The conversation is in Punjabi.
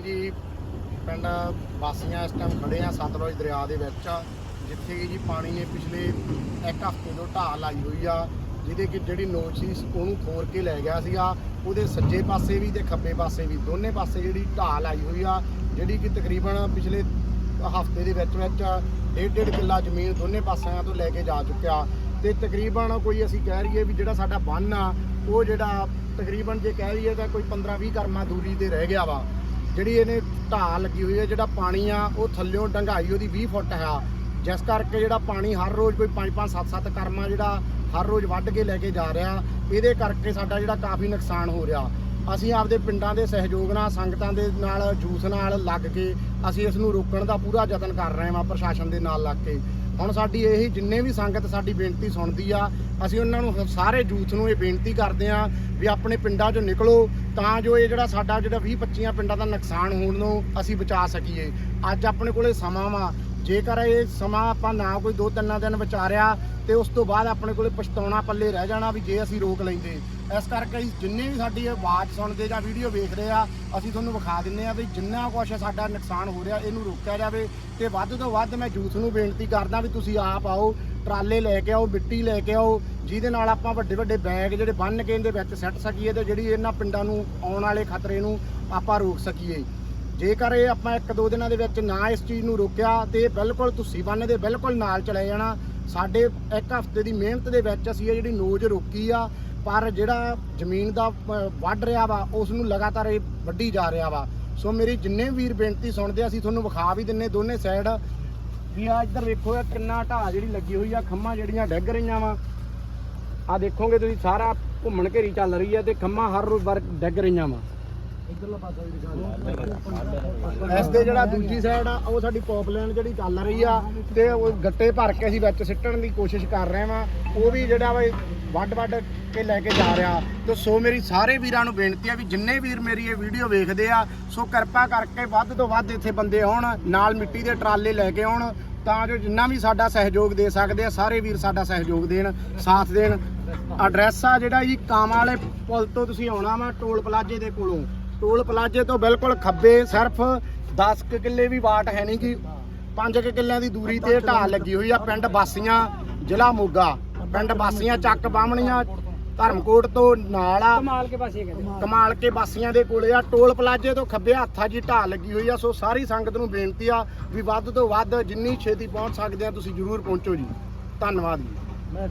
ਜੀ, ਪਿੰਡ ਵਾਸੀਆਂ ਇਸ ਟਾਈਮ ਖੜੇ ਆ ਸਤਲੁਜ ਦਰਿਆ ਦੇ ਵਿੱਚ, ਜਿੱਥੇ ਕਿ ਜੀ ਪਾਣੀ ਨੇ ਪਿਛਲੇ ਇੱਕ ਹਫ਼ਤੇ ਤੋਂ ਢਾਹ ਲਾਈ ਹੋਈ ਆ, ਜਿਹਦੇ ਕਿ ਜਿਹੜੀ ਨੋਚ ਸੀ, ਉਹਨੂੰ ਖੋਰ ਕੇ ਲੈ ਗਿਆ ਸੀਗਾ। ਉਹਦੇ ਸੱਜੇ ਪਾਸੇ ਵੀ ਤੇ ਖੱਬੇ ਪਾਸੇ ਵੀ, ਦੋਨੇ ਪਾਸੇ ਜਿਹੜੀ ਢਾਹ ਲਾਈ ਹੋਈ ਆ, ਜਿਹੜੀ ਕਿ ਤਕਰੀਬਨ ਪਿਛਲੇ ਹਫ਼ਤੇ ਦੇ ਵਿੱਚ ਵਿੱਚ ਡੇਢ ਡੇਢ ਕਿੱਲਾ ਜ਼ਮੀਨ ਦੋਨੇ ਪਾਸਿਆਂ ਤੋਂ ਲੈ ਕੇ ਜਾ ਚੁੱਕਿਆ। ਤੇ ਤਕਰੀਬਨ ਕੋਈ ਅਸੀਂ ਕਹਿ ਰਹੀਏ ਵੀ ਜਿਹੜਾ ਸਾਡਾ ਬੰਨ ਆ, ਉਹ ਜਿਹੜਾ ਤਕਰੀਬਨ ਜੇ ਕਹਿ ਰਹੀਏ ਤਾਂ ਕੋਈ 15 20 ਕਰਮਾ ਦੂਰੀ ਤੇ ਰਹਿ ਗਿਆ ਵਾ। ਜਿਹੜੀ ਇਹਨੇ ਢਾਹ ਲੱਗੀ ਹੋਈ ਹੈ, ਜਿਹੜਾ ਪਾਣੀ ਆ, ਉਹ ਥੱਲਿਓਂ ਡੰਗਾਈ ਉਹਦੀ 20 ਫੁੱਟ ਹੈ। ਜਿਸ ਕਰਕੇ ਜਿਹੜਾ ਪਾਣੀ ਹਰ ਰੋਜ਼ ਕੋਈ 5-5 7-7 ਕਰਮਾ ਜਿਹੜਾ ਹਰ ਰੋਜ਼ ਵੱਢ ਕੇ ਲੈ ਕੇ ਜਾ ਰਿਹਾ, ਇਹਦੇ ਕਰਕੇ ਸਾਡਾ ਜਿਹੜਾ ਕਾਫੀ ਨੁਕਸਾਨ ਹੋ ਰਿਹਾ। ਅਸੀਂ ਆਪਦੇ ਪਿੰਡਾਂ ਦੇ ਸਹਿਯੋਗ ਨਾਲ, ਸੰਗਤਾਂ ਦੇ ਨਾਲ, ਜੂਸ ਨਾਲ ਲੱਗ ਕੇ ਅਸੀਂ ਇਸ ਨੂੰ ਰੋਕਣ ਦਾ ਪੂਰਾ ਯਤਨ ਕਰ ਰਹੇ ਹਾਂ ਪ੍ਰਸ਼ਾਸਨ ਦੇ ਨਾਲ ਲੱਗ ਕੇ। ਹੁਣ ਸਾਡੀ ਇਹੀ ਜਿੰਨੇ ਵੀ ਸੰਗਤ ਸਾਡੀ ਬੇਨਤੀ ਸੁਣਦੀ ਆ, ਅਸੀਂ ਉਹਨਾਂ ਨੂੰ ਸਾਰੇ ਜੂਥ ਨੂੰ ਇਹ ਬੇਨਤੀ ਕਰਦੇ ਆ ਵੀ ਆਪਣੇ ਪਿੰਡਾਂ 'ਚੋਂ ਨਿਕਲੋ ਤਾਂ ਜੋ ਇਹ ਜਿਹੜਾ ਸਾਡਾ ਜਿਹੜਾ 20 25 ਪਿੰਡਾਂ ਦਾ ਨੁਕਸਾਨ ਹੋਣ ਨੂੰ ਅਸੀਂ ਬਚਾ ਸਕੀਏ। ਅੱਜ ਆਪਣੇ ਕੋਲੇ ਸਮਾਂ ਵਾ ਜੇਕਰ ਇਹ ਸਮਾਂ ਆਪਾਂ ਨਾ ਕੋਈ ਦੋ ਤਿੰਨਾਂ ਦਿਨ ਵਿਚਾਰਿਆ ਤੇ ਉਸ ਤੋਂ ਬਾਅਦ ਆਪਣੇ ਕੋਲੇ ਪਛਤਾਉਣਾ ਪੱਲੇ ਰਹਿ ਜਾਣਾ ਵੀ ਜੇ ਅਸੀਂ ਰੋਕ ਲੈਂਦੇ। ਇਸ ਕਰਕੇ ਅਸੀਂ ਜਿੰਨੇ ਵੀ ਸਾਡੀ ਆਵਾਜ਼ ਸੁਣਦੇ ਜਾਂ ਵੀਡੀਓ ਵੇਖ ਰਹੇ ਆ, ਅਸੀਂ ਤੁਹਾਨੂੰ ਵਿਖਾ ਦਿੰਨੇ ਆ ਵੀ ਜਿੰਨਾ ਕੁਛ ਸਾਡਾ ਨੁਕਸਾਨ ਹੋ ਰਿਹਾ, ਇਹਨੂੰ ਰੋਕਿਆ ਜਾਵੇ ਤੇ ਵੱਧ ਤੋਂ ਵੱਧ ਮੈਂ ਜੂਥ ਨੂੰ ਬੇਨਤੀ ਕਰਦਾ ਵੀ ਤੁਸੀਂ ਆਪ ਆਓ, ਟਰਾਲੇ ਲੈ ਕੇ ਆਓ, ਮਿੱਟੀ ਲੈ ਕੇ ਆਓ, ਜਿਹਦੇ ਨਾਲ ਆਪਾਂ ਵੱਡੇ ਵੱਡੇ ਬੈਗ ਜਿਹੜੇ ਬੰਨ ਕੇ ਇਹਦੇ ਵਿੱਚ ਸੱਟ ਸਕੀਏ ਤੇ ਜਿਹੜੀ ਇਹਨਾਂ ਪਿੰਡਾਂ ਨੂੰ ਆਉਣ ਵਾਲੇ ਖਤਰੇ ਨੂੰ ਆਪਾਂ ਰੋਕ ਸਕੀਏ। ਜੇਕਰ ਇਹ ਆਪਾਂ ਇੱਕ ਦੋ ਦਿਨਾਂ ਦੇ ਵਿੱਚ ਨਾ ਇਸ ਚੀਜ਼ ਨੂੰ ਰੋਕਿਆ ਤੇ ਇਹ ਬਿਲਕੁਲ ਤੁਸੀਂ ਬੰਨ ਦੇ ਬਿਲਕੁਲ ਨਾਲ ਚਲੇ ਜਾਣਾ, ਸਾਡੇ ਇੱਕ ਹਫ਼ਤੇ ਦੀ ਮਿਹਨਤ ਦੇ ਵਿੱਚ ਅਸੀਂ ਇਹ ਜਿਹੜੀ ਨੋਜ ਰੋਕੀ ਆ, ਪਰ ਜਿਹੜਾ ਜ਼ਮੀਨ ਦਾ ਵੱਢ ਰਿਹਾ ਵਾ ਉਸ ਨੂੰ ਲਗਾਤਾਰ ਇਹ ਵੱਢੀ ਜਾ ਰਿਹਾ ਵਾ। ਸੋ ਮੇਰੀ ਜਿੰਨੇ ਵੀਰ ਬੇਨਤੀ ਸੁਣਦੇ ਅਸੀਂ ਤੁਹਾਨੂੰ ਵਿਖਾ ਵੀ ਦਿੰਨੇ ਦੋਨੇ ਸਾਈਡ ਵੀ ਆ ਇੱਧਰ ਵੇਖੋ, ਇਹ ਕਿੰਨਾ ਢਾਹ ਜਿਹੜੀ ਲੱਗੀ ਹੋਈ ਆ ਖੰਮਾਂ ਜਿਹੜੀਆਂ ਡਿੱਗ ਰਹੀਆਂ ਵਾ। ਆ ਦੇਖੋਗੇ ਤੁਸੀਂ, ਸਾਰਾ ਘੁੰਮਣ ਘੇਰੀ ਚੱਲ ਰਹੀ ਆ ਤੇ ਖੰਮਾਂ ਹਰ ਰੋਜ਼ ਵਰ ਡਿੱਗ ਰਹੀਆਂ ਵਾ। ਇਸ ਦੇ ਜਿਹੜਾ ਦੂਜੀ ਸਾਈਡ ਆ, ਉਹ ਸਾਡੀ ਪੌਪਲਾਈਨ ਜਿਹੜੀ ਚੱਲ ਰਹੀ ਆ ਤੇ ਉਹ ਗੱਟੇ ਭਰ ਕੇ ਅਸੀਂ ਵਿੱਚ ਸਿੱਟਣ ਦੀ ਕੋਸ਼ਿਸ਼ ਕਰ ਰਹੇ ਵਾਂ। ਉਹ ਵੀ ਜਿਹੜਾ ਵਾ ਵੱਡ ਵੱਡ ਕੇ ਲੈ ਕੇ ਜਾ ਰਿਹਾ। ਤੇ ਸੋ ਮੇਰੀ ਸਾਰੇ ਵੀਰਾਂ ਨੂੰ ਬੇਨਤੀ ਆ ਵੀ ਜਿੰਨੇ ਵੀਰ ਮੇਰੀ ਇਹ ਵੀਡੀਓ ਵੇਖਦੇ ਆ, ਸੋ ਕਿਰਪਾ ਕਰਕੇ ਵੱਧ ਤੋਂ ਵੱਧ ਇੱਥੇ ਬੰਦੇ ਆਉਣ, ਨਾਲ ਮਿੱਟੀ ਦੇ ਟਰਾਲੇ ਲੈ ਕੇ ਆਉਣ, ਤਾਂ ਜੋ ਜਿੰਨਾ ਵੀ ਸਾਡਾ ਸਹਿਯੋਗ ਦੇ ਸਕਦੇ ਆ, ਸਾਰੇ ਵੀਰ ਸਾਡਾ ਸਹਿਯੋਗ ਦੇਣ, ਸਾਥ ਦੇਣ। ਐਡਰੈਸ ਆ ਜਿਹੜਾ ਜੀ ਕਾਮਾਂ ਵਾਲੇ ਪੁਲ ਤੋਂ ਤੁਸੀਂ ਆਉਣਾ ਵਾ, ਟੋਲ ਪਲਾਜ਼ੇ ਦੇ ਕੋਲੋਂ। ਟੋਲ ਪਲਾਜ਼ੇ ਤੋਂ ਬਿਲਕੁਲ ਖੱਬੇ ਸਿਰਫ 10 ਕੁ ਕਿੱਲੇ ਵੀ ਵਾਟ ਹੈ ਨਹੀਂ ਕਿ 5 ਕੁ ਕਿੱਲਿਆਂ ਦੀ ਦੂਰੀ ਤੇ ਢਾਹ ਲੱਗੀ ਹੋਈ ਆ ਪਿੰਡ ਬਾਸੀਆਂ ਜ਼ਿਲ੍ਹਾ ਮੋਗਾ। ਪਿੰਡ ਬਾਸੀਆਂ ਚੱਕ ਬਾਹਮਣੀਆਂ ਧਰਮਕੋਟ ਤੋਂ ਨਾਲ ਆ। ਕਮਾਲ ਕੇ ਪਾਸੇ ਕਹਿੰਦੇ ਕਮਾਲ ਕੇ ਬਾਸੀਆਂ ਦੇ ਕੋਲੇ ਆ। ਟੋਲ ਪਲਾਜ਼ੇ ਤੋਂ ਖੱਬੇ ਹੱਥਾਂ ਜੀ ਢਾਹ ਲੱਗੀ ਹੋਈ ਆ। ਸੋ ਸਾਰੀ ਸੰਗਤ ਨੂੰ ਬੇਨਤੀ ਆ ਵੀ ਵੱਧ ਤੋਂ ਵੱਧ ਜਿੰਨੀ ਛੇਤੀ ਪਹੁੰਚ ਸਕਦੇ ਆ ਤੁਸੀਂ ਜਰੂਰ ਪਹੁੰਚੋ ਜੀ। ਧੰਨਵਾਦ ਜੀ।